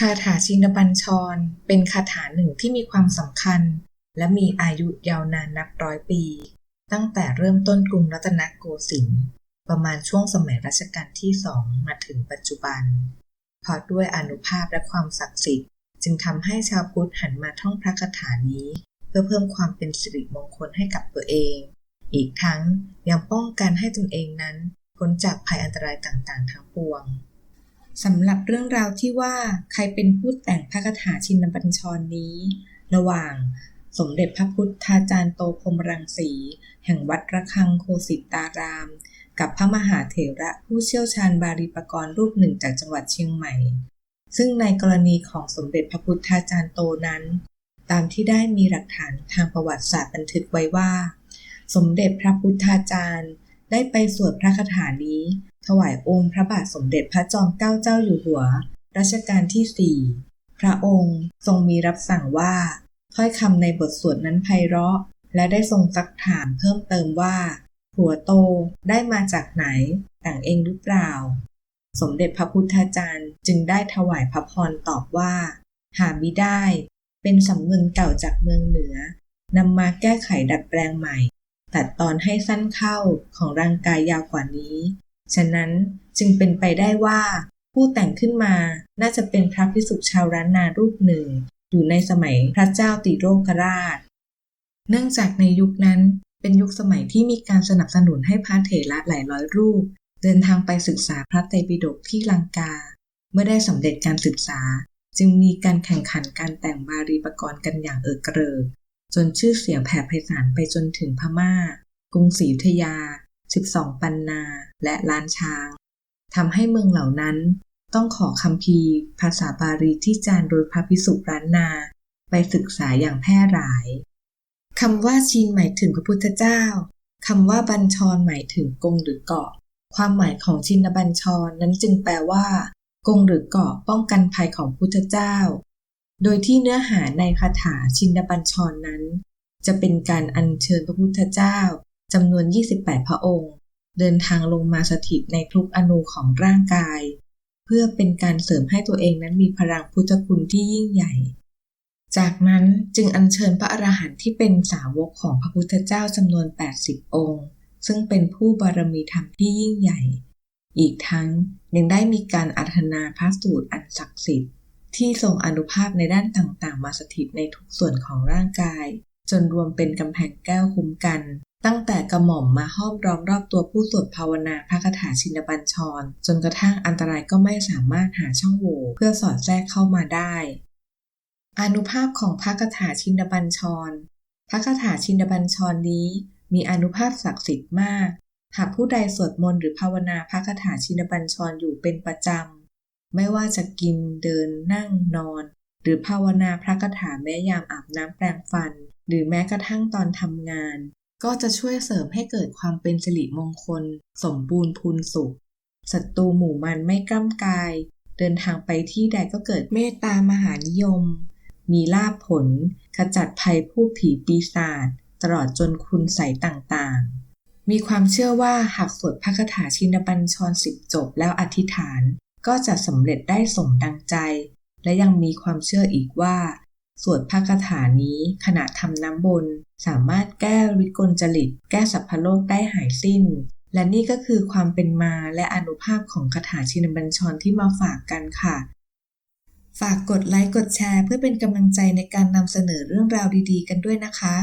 คาถาชินบัญชร เป็นคาถาหนึ่งที่มีความสำคัญ และมีอายุยาวนานนับร้อยปี ตั้งแต่เริ่มต้นกรุงรัตนโกสินทร์ประมาณช่วงสมัยรัชกาลที่สองมาถึงปัจจุบัน เพราะด้วยอนุภาพและความศักดิ์สิทธิ์ จึงทำให้ชาวพุทธหันมาท่องพระคาถานี้ เพื่อเพิ่มความเป็นสิริมงคลให้กับตัวเอง อีกทั้งยังป้องกันให้ตนเองนั้นพ้นจากภัยอันตรายต่างๆ ทั้งปวง สำหรับเรื่องราวที่ว่าใครเป็นผู้แต่งพระคาถาชินบัญชรนี้ ระหว่างสมเด็จพระพุทธาจารย์โตพรมรังสี แห่งวัดระฆังโคสิตาราม กับพระมหาเถระผู้เชี่ยวชาญบาลีปกรณ์รูปหนึ่งจากจังหวัดเชียงใหม่ ซึ่งในกรณีของสมเด็จพระพุทธาจารย์โตนั้น ตามที่ได้มีหลักฐานทางประวัติศาสตร์บันทึกไว้ว่า สมเด็จพระพุทธาจารย์ได้ไปสวดพระคาถานี้ ถวายองค์พระบาทสมเด็จพระจอมเกล้าเจ้าอยู่หัว รัชกาลที่สี่พระองค์ทรงมีรับสั่งว่า ถ้อยคำในบทสวดนั้นไพเราะ และได้ทรงซักถามเพิ่มเติมว่า หัวโตได้มาจากไหน แต่งเองหรือเปล่า สมเด็จพระพุทธาจารย์จึงได้ถวายพระพรตอบว่า หามิได้ เป็นสำนวนเก่าจากเมืองเหนือนำมาแก้ไขดัดแปลงใหม่ ตัดตอนให้สั้นเข้าของร่างกายยาวกว่านี้ ฉะนั้นจึงเป็นไปได้ว่า ผู้แต่งขึ้นมาน่าจะเป็นพระพิสุชาวร้านนารูปหนึ่ง อยู่ในสมัยพระเจ้าติโรกราช เนื่องจากในยุคนั้นเป็นยุคสมัยที่มีการสนับสนุนให้พระเถระหลายร้อยรูป เดินทางไปศึกษาพระไตรปิฎกที่ลังกา เมื่อได้สำเร็จการศึกษา จึงมีการแข่งขันการแต่งบาลีปรกรณ์กันอย่างเอิกเกริกจนชื่อเสียงแผ่ไพศาลไปจนถึงพมา่า กรุงศรีอยุธยา 12 ปันนา และล้านช้างทำให้เมืองเหล่านั้น ต้องขอคำพีภาษาบาลีที่จารโดยพระพิสุร้านนา ไปศึกษาอย่างแพร่หลายคำว่าชีนหมายถึงพระพุทธเจ้าคำว่าบัญชรหมายถึงกงหรือเกาะ ความหมายของชินบัญชรนั้นจึงแปลว่า กงหรือเกาะป้องกันภัยของพุทธเจ้า โดยที่เนื้อหาในคาถาชินบัญชรนนั้น จะเป็นการอัญเชิญพระพุทธเจ้า จำนวน 28 พระองค์ เดินทางลงมาสถิตในทุกอนูของร่างกาย เพื่อเป็นการเสริมให้ตัวเองนั้นมีพลังพุทธคุณที่ยิ่งใหญ่ จากนั้นจึงอัญเชิญพระอรหันต์ที่เป็นสาวกของพระพุทธเจ้าจำนวน 80 องค์ ซึ่งเป็นผู้บารมีธรรมที่ยิ่งใหญ่ อีกทั้งยังได้มีการอัธนาพระสูตรอันศักดิ์สิทธิ์ที่ทรงอนุภาพในด้านต่างๆ มาสถิตในทุกส่วนของร่างกาย จนรวมเป็นกำแพงแก้วคุ้มกันตั้งแต่กระหม่อมมาห้อมร้อมรอบตัวผู้สวดภาวนาพระคาถาชินบัญชร จนกระทั่งอันตรายก็ไม่สามารถหาช่องโหว่เพื่อสอดแทรกเข้ามาได้ อนุภาพของพระคาถาชินบัญชร พระคาถาชินบัญชรนี้ มีอนุภาพศักดิ์สิทธิ์มาก หากผู้ใดสวดมนต์หรือภาวนาพระคาถาชินบัญชรอยู่เป็นประจำ ไม่ว่าจะกินเดินนั่งนอน หรือภาวนาพระคาถาแม้ยามอาบน้ำแปรงฟัน หรือแม้กระทั่งตอนทำงาน ก็จะช่วยเสริมให้เกิดความเป็นสิริมงคล สมบูรณ์พูนสุขศัตรูหมู่มันไม่กล้ำกาย เดินทางไปที่ใดก็เกิดเมตตามหานิยม มีลาภผล ขจัดภัยผู้ผีปีศาจตลอดจนคุณใสต่างๆ มีความเชื่อว่าหากสวดพระคาถาชินบัญชรสิบจบแล้วอธิษฐาน ก็จะสำเร็จได้สมดังใจ และยังมีความเชื่ออีกว่า สวดพระคาถานี้ขณะทำน้ำบน สามารถแก้วิกลจริต แก้สัพพโลกได้หายสิ้น และนี่ก็คือความเป็นมาและอนุภาพของคาถาชินบัญชรที่มาฝากกันค่ะ ฝากกดไลค์กดแชร์ เพื่อเป็นกำลังใจในการนำเสนอเรื่องราวดีๆ กันด้วยนะคะ